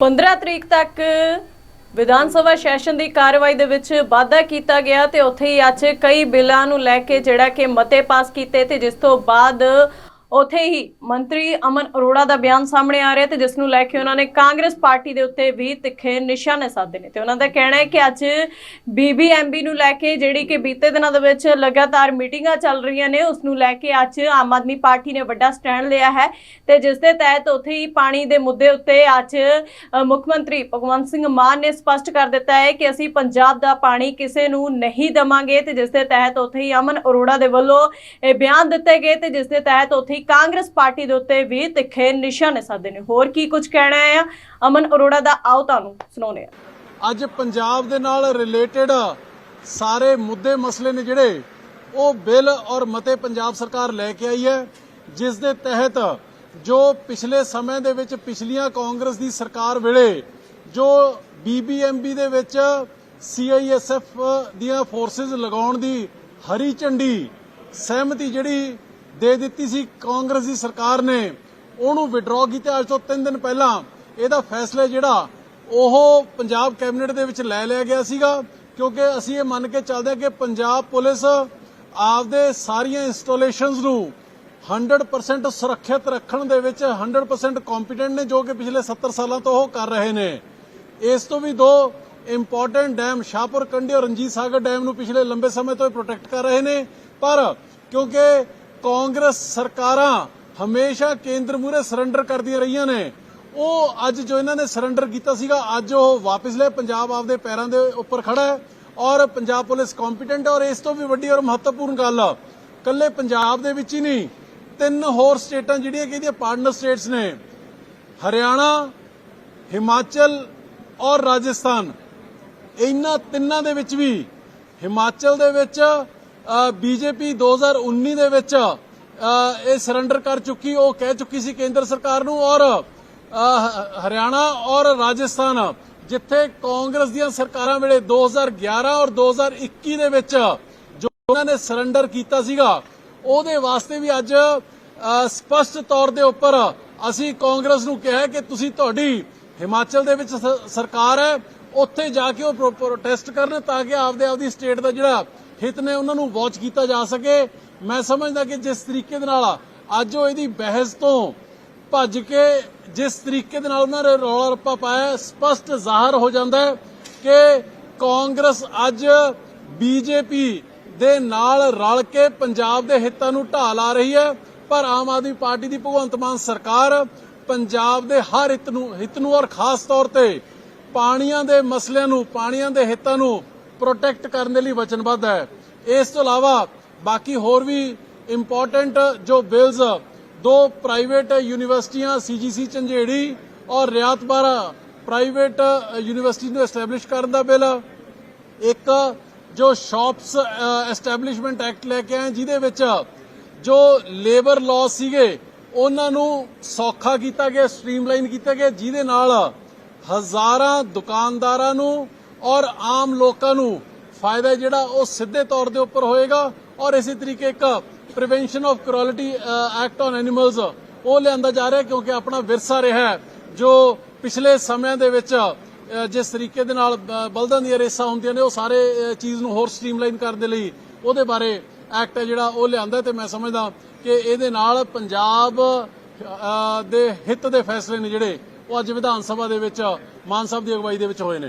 15 ਤਰੀਕ ਤੱਕ ਵਿਧਾਨ ਸਭਾ ਸੈਸ਼ਨ ਦੀ ਕਾਰਵਾਈ ਦੇ ਵਿੱਚ ਵਾਧਾ ਕੀਤਾ ਗਿਆ ਤੇ ਉੱਥੇ ਹੀ ਅੱਜ ਕਈ ਬਿੱਲਾਂ ਨੂੰ ਲੈ ਕੇ ਜਿਹੜਾ ਕਿ ਮਤੇ ਪਾਸ ਕੀਤੇ ਤੇ ਜਿਸ ਤੋਂ ਬਾਅਦ ਉੱਥੇ ਹੀ ਮੰਤਰੀ ਅਮਨ ਅਰੋੜਾ ਦਾ ਬਿਆਨ ਸਾਹਮਣੇ ਆ ਰਿਹਾ ਤੇ ਜਿਸ ਨੂੰ ਲੈ ਕੇ ਉਹਨਾਂ ਨੇ ਕਾਂਗਰਸ ਪਾਰਟੀ ਦੇ ਉੱਤੇ ਵੀ ਤਿੱਖੇ ਨਿਸ਼ਾਨੇ ਸਾਧੇ ਨੇ ਤੇ ਉਹਨਾਂ ਦਾ ਕਹਿਣਾ ਹੈ ਕਿ ਅੱਜ ਬੀਬੀਐਮਬੀ ਨੂੰ ਲੈ ਕੇ ਜਿਹੜੀ ਕਿ ਬੀਤੇ ਦਿਨਾਂ ਦੇ ਵਿੱਚ ਲਗਾਤਾਰ ਮੀਟਿੰਗਾਂ ਚੱਲ ਰਹੀਆਂ ਨੇ, ਉਸ ਨੂੰ ਲੈ ਕੇ ਅੱਜ ਆਮ ਆਦਮੀ ਪਾਰਟੀ ਨੇ ਵੱਡਾ ਸਟੈਂਡ ਲਿਆ ਹੈ ਤੇ ਜਿਸ ਦੇ ਤਹਿਤ ਉੱਥੇ ਹੀ ਪਾਣੀ ਦੇ ਮੁੱਦੇ ਉੱਤੇ ਅੱਜ ਮੁੱਖ ਮੰਤਰੀ ਭਗਵੰਤ ਸਿੰਘ ਮਾਨ ਨੇ ਸਪਸ਼ਟ ਕਰ ਦਿੱਤਾ ਹੈ ਕਿ ਅਸੀਂ ਪੰਜਾਬ ਦਾ ਪਾਣੀ ਕਿਸੇ ਨੂੰ ਨਹੀਂ ਦਵਾਂਗੇ ਤੇ ਜਿਸ ਦੇ ਤਹਿਤ ਉੱਥੇ ਹੀ ਅਮਨ ਅਰੋੜਾ ਦੇ ਵੱਲੋਂ ਇਹ ਬਿਆਨ ਦਿੱਤੇ ਗਏ ਤੇ ਜਿਸ ਦੇ ਤਹਿਤ ਉੱਥੇ ਹੀ ਕਾਂਗਰਸ ਪਾਰਟੀ ਦੇ ਉੱਤੇ ਵੀ ਤਿੱਖੇ ਨਿਸ਼ਾਨੇ ਸਾਧੇ ਨੇ। ਹੋਰ ਕੀ ਕੁਝ ਕਹਿਣਾ ਹੈ? ਅਮਨ ਅਰੋੜਾ ਦਾ ਆਓ ਤੁਹਾਨੂੰ ਸੁਣਾਉਂਦੇ ਹਾਂ। ਅੱਜ ਪੰਜਾਬ ਦੇ ਨਾਲ ਰਿਲੇਟਡ ਸਾਰੇ ਮੁੱਦੇ ਮਸਲੇ ਨੇ ਜਿਹੜੇ, ਉਹ ਬਿੱਲ ਔਰ ਮਤੇ ਪੰਜਾਬ ਸਰਕਾਰ ਲੈ ਕੇ ਆਈ ਹੈ, ਜਿਸ ਦੇ ਤਹਿਤ ਜੋ ਪਿਛਲੇ ਸਮੇਂ ਦੇ ਵਿੱਚ ਪਿਛਲੀਆਂ ਕਾਂਗਰਸ ਦੀ ਸਰਕਾਰ ਵੇਲੇ ਜੋ ਬੀਬੀਐਮਬੀ ਦੇ ਵਿੱਚ ਸੀਆਈਐਸਐਫ ਦੀਆਂ ਫੋਰਸਸ ਲਗਾਉਣ ਦੀ ਹਰੀ ਝੰਡੀ ਸਹਿਮਤੀ ਜਿਹੜੀ ਦੇ ਦਿੱਤੀ ਸੀ ਕਾਂਗਰਸ ਦੀ ਸਰਕਾਰ ਨੇ। ਉਹਨੂੰ ਵਿਡਰਾਅ ਕੀਤਾ ਅੱਜ ਤੋਂ 3 ਦਿਨ ਪਹਿਲਾਂ। ਇਹਦਾ ਫੈਸਲਾ ਜਿਹੜਾ, ਉਹ ਪੰਜਾਬ ਕੈਬਨਿਟ ਦੇ ਵਿੱਚ ਲੈ ਲਿਆ ਗਿਆ ਸੀਗਾ। ਕਿਉਂਕਿ ਅਸੀਂ ਇਹ ਮੰਨ ਕੇ ਚੱਲਦੇ ਹਾਂ ਕਿ ਪੰਜਾਬ ਪੁਲਿਸ ਆਪਦੇ ਸਾਰੀਆਂ ਇੰਸਟਾਲੇਸ਼ਨਸ ਨੂੰ 100% ਸੁਰੱਖਿਅਤ ਰੱਖਣ ਦੇ ਵਿੱਚ 100% ਕੰਪੀਟੈਂਟ ਨੇ, ਜੋ ਕਿ ਪਿਛਲੇ 70 ਸਾਲਾਂ ਤੋਂ ਉਹ ਕਰ ਰਹੇ ਨੇ। ਇਸ ਤੋਂ ਵੀ ਦੋ ਇੰਪੋਰਟੈਂਟ ਡੈਮ ਸ਼ਾਹਪੁਰ ਕੰਢੀ ਔਰ ਰਣਜੀਤ ਸਾਗਰ ਡੈਮ ਨੂੰ ਪਿਛਲੇ ਲੰਬੇ ਸਮੇਂ ਤੋਂ ਪ੍ਰੋਟੈਕਟ ਕਰ ਰਹੇ ਨੇ। ਪਰ ਕਿਉਂਕਿ ਕਾਂਗਰਸ ਸਰਕਾਰਾਂ ਹਮੇਸ਼ਾ ਕੇਂਦਰ ਮੂਰੇ ਸਰੈਂਡਰ ਕਰਦੀਆਂ ਰਹੀਆਂ ਨੇ। ਉਹ ਅੱਜ ਜੋ ਇਹਨਾਂ ਨੇ ਸਰੈਂਡਰ ਕੀਤਾ ਸੀਗਾ, ਅੱਜ ਉਹ ਵਾਪਸ ਲੈ ਪੰਜਾਬ ਆਪਦੇ ਪੈਰਾਂ ਦੇ ਉੱਪਰ ਖੜਾ ਹੈ ਔਰ ਪੰਜਾਬ ਪੁਲਿਸ ਕੰਪੀਟੈਂਟ ਔਰ ਇਸ ਤੋਂ ਵੀ ਵੱਡੀ ਔਰ ਮਹੱਤਵਪੂਰਨ ਗੱਲ ਕੱਲੇ ਪੰਜਾਬ ਦੇ ਵਿੱਚ ਹੀ ਨਹੀਂ, ਤਿੰਨ ਹੋਰ ਸਟੇਟਾਂ ਜਿਹੜੀਆਂ ਕਿ ਪਾਰਟਨਰ ਸਟੇਟਸ ਨੇ, ਹਰਿਆਣਾ, ਹਿਮਾਚਲ ਔਰ ਰਾਜਸਥਾਨ। ਇਹਨਾਂ ਤਿੰਨਾਂ ਦੇ ਵਿੱਚ ਵੀ, ਹਿਮਾਚਲ ਦੇ ਵਿੱਚ ਬੀਜੇਪੀ 2019 ਦੇ ਵਿੱਚ ਇਹ ਸਰੈਂਡਰ ਕਰ ਚੁੱਕੀ, ਉਹ ਕਹਿ ਚੁੱਕੀ ਸੀ ਕੇਂਦਰ ਸਰਕਾਰ ਨੂੰ ਔਰ ਹਰਿਆਣਾ ਔਰ ਰਾਜਸਥਾਨ, ਜਿੱਥੇ ਕਾਂਗਰਸ ਦੀਆਂ ਸਰਕਾਰਾਂ ਵੇਲੇ 2011 ਔਰ 2021 ਦੇ ਵਿੱਚ ਜੋ ਉਹਨਾਂ ਨੇ ਸਰੈਂਡਰ ਕੀਤਾ ਸੀਗਾ, ਉਹਦੇ ਵਾਸਤੇ ਵੀ ਅੱਜ ਸਪਸ਼ਟ ਤੌਰ ਦੇ ਉੱਪਰ ਅਸੀਂ ਕਾਂਗਰਸ ਨੂੰ ਕਿਹਾ ਕਿ ਤੁਸੀਂ ਤੁਹਾਡੀ ਹਿਮਾਚਲ ਦੇ ਵਿੱਚ ਸਰਕਾਰ ਹੈ, ਉੱਥੇ ਜਾ ਕੇ ਉਹ ਪ੍ਰੋਟੈਸਟ ਕਰਨ ਤਾਂ ਕਿ ਆਪਦੇ ਆਪਦੀ ਸਟੇਟ ਦਾ ਜਿਹੜਾ ਹਿੱਤ ਨੇ ਉਹਨਾਂ ਨੂੰ ਵਾਚ ਕੀਤਾ ਜਾ ਸਕੇ। ਮੈਂ ਸਮਝਦਾ ਕਿ ਜਿਸ ਤਰੀਕੇ ਦੇ ਨਾਲ ਅੱਜ ਉਹ ਇਹਦੀ ਬਹਿਸ ਤੋਂ ਭੱਜ ਕੇ ਜਿਸ ਤਰੀਕੇ ਦੇ ਨਾਲ ਉਹਨਾਂ ਨੇ ਰੌਲਾ ਰੱਪਾ ਪਾਇਆ, ਸਪਸ਼ਟ ਜ਼ਾਹਰ ਹੋ ਜਾਂਦਾ ਹੈ ਕਿ ਕਾਂਗਰਸ ਅੱਜ ਬੀਜੇਪੀ ਦੇ ਨਾਲ ਰਲ ਕੇ ਪੰਜਾਬ ਦੇ ਹਿੱਤਾਂ ਨੂੰ ਢਾਹ ਲਾ ਰਹੀ ਹੈ। ਪਰ ਆਮ ਆਦਮੀ ਪਾਰਟੀ ਦੀ ਭਗਵੰਤ ਮਾਨ ਸਰਕਾਰ ਪੰਜਾਬ ਦੇ ਹਰ ਹਿੱਤ ਨੂੰ ਹਿੱਤ ਨੂੰ ਔਰ ਖਾਸ ਤੌਰ ਤੇ ਪਾਣੀਆਂ ਦੇ ਮਸਲਿਆਂ ਨੂੰ, ਪਾਣੀਆਂ ਦੇ ਹਿੱਤਾਂ ਨੂੰ ਪ੍ਰੋਟੈਕਟ ਕਰਨ ਦੇ ਲਈ ਵਚਨਬੱਧ ਹੈ। ਇਸ ਤੋਂ ਇਲਾਵਾ ਬਾਕੀ ਹੋਰ ਵੀ ਇੰਪੋਰਟੈਂਟ ਜੋ ਬਿਲਸ ਦੋ ਪ੍ਰਾਈਵੇਟ ਯੂਨੀਵਰਸਿਟੀਆਂ ਸੀਜੀਸੀ ਝੰਜੇੜੀ ਔਰ ਰਿਆਤ ਬਾਰਾ ਪ੍ਰਾਈਵੇਟ ਯੂਨੀਵਰਸਿਟੀ ਨੂੰ ਐਸਟੈਬਲਿਸ਼ ਕਰਨ ਦਾ ਬਿੱਲ ਇੱਕ ਜੋ ਸ਼ਾਪਸ ਐਸਟੈਬਲਿਸ਼ਮੈਂਟ ਐਕਟ ਲੈ ਕੇ ਆਏ, ਜਿਹਦੇ ਵਿੱਚ ਜੋ ਲੇਬਰ ਲਾਅ ਸੀਗੇ, ਉਹਨਾਂ ਨੂੰ ਸੌਖਾ ਕੀਤਾ ਗਿਆ ਸਟ੍ਰੀਮਲਾਈਨ ਕੀਤਾ ਗਿਆ, ਜਿਹਦੇ ਨਾਲ ਹਜ਼ਾਰਾਂ ਦੁਕਾਨਦਾਰਾਂ ਨੂੰ ਔਰ ਆਮ ਲੋਕਾਂ ਨੂੰ ਫਾਇਦਾ ਜਿਹੜਾ ਉਹ ਸਿੱਧੇ ਤੌਰ ਦੇ ਉੱਪਰ ਹੋਏਗਾ ਔਰ ਇਸੇ ਤਰੀਕੇ ਇੱਕ prevention of cruelty act on animals ਉਹ ਲਿਆਂਦਾ ਜਾ ਰਿਹਾ ਕਿਉਂਕਿ ਆਪਣਾ ਵਿਰਸਾ ਰਿਹਾ ਜੋ ਪਿਛਲੇ ਸਮਿਆਂ ਦੇ ਵਿੱਚ ਜਿਸ ਤਰੀਕੇ ਦੇ ਨਾਲ ਬਲਦਾਂ ਦੀਆਂ ਰੇਸਾਂ ਹੁੰਦੀਆਂ ਨੇ, ਉਹ ਸਾਰੇ ਚੀਜ਼ ਨੂੰ ਹੋਰ ਸਟ੍ਰੀਮਲਾਈਨ ਕਰਨ ਦੇ ਲਈ ਉਹਦੇ ਬਾਰੇ ਐਕਟ ਹੈ ਜਿਹੜਾ ਉਹ ਲਿਆਂਦਾ ਤੇ ਮੈਂ ਸਮਝਦਾ ਕਿ ਇਹਦੇ ਨਾਲ ਪੰਜਾਬ ਦੇ ਹਿੱਤ ਦੇ ਫੈਸਲੇ ਨੇ ਜਿਹੜੇ ਉਹ ਅੱਜ ਵਿਧਾਨ ਸਭਾ ਦੇ ਵਿੱਚ, ਮਾਨ ਸਾਹਿਬ ਦੀ ਅਗਵਾਈ ਦੇ ਵਿੱਚ ਹੋਏ ਨੇ।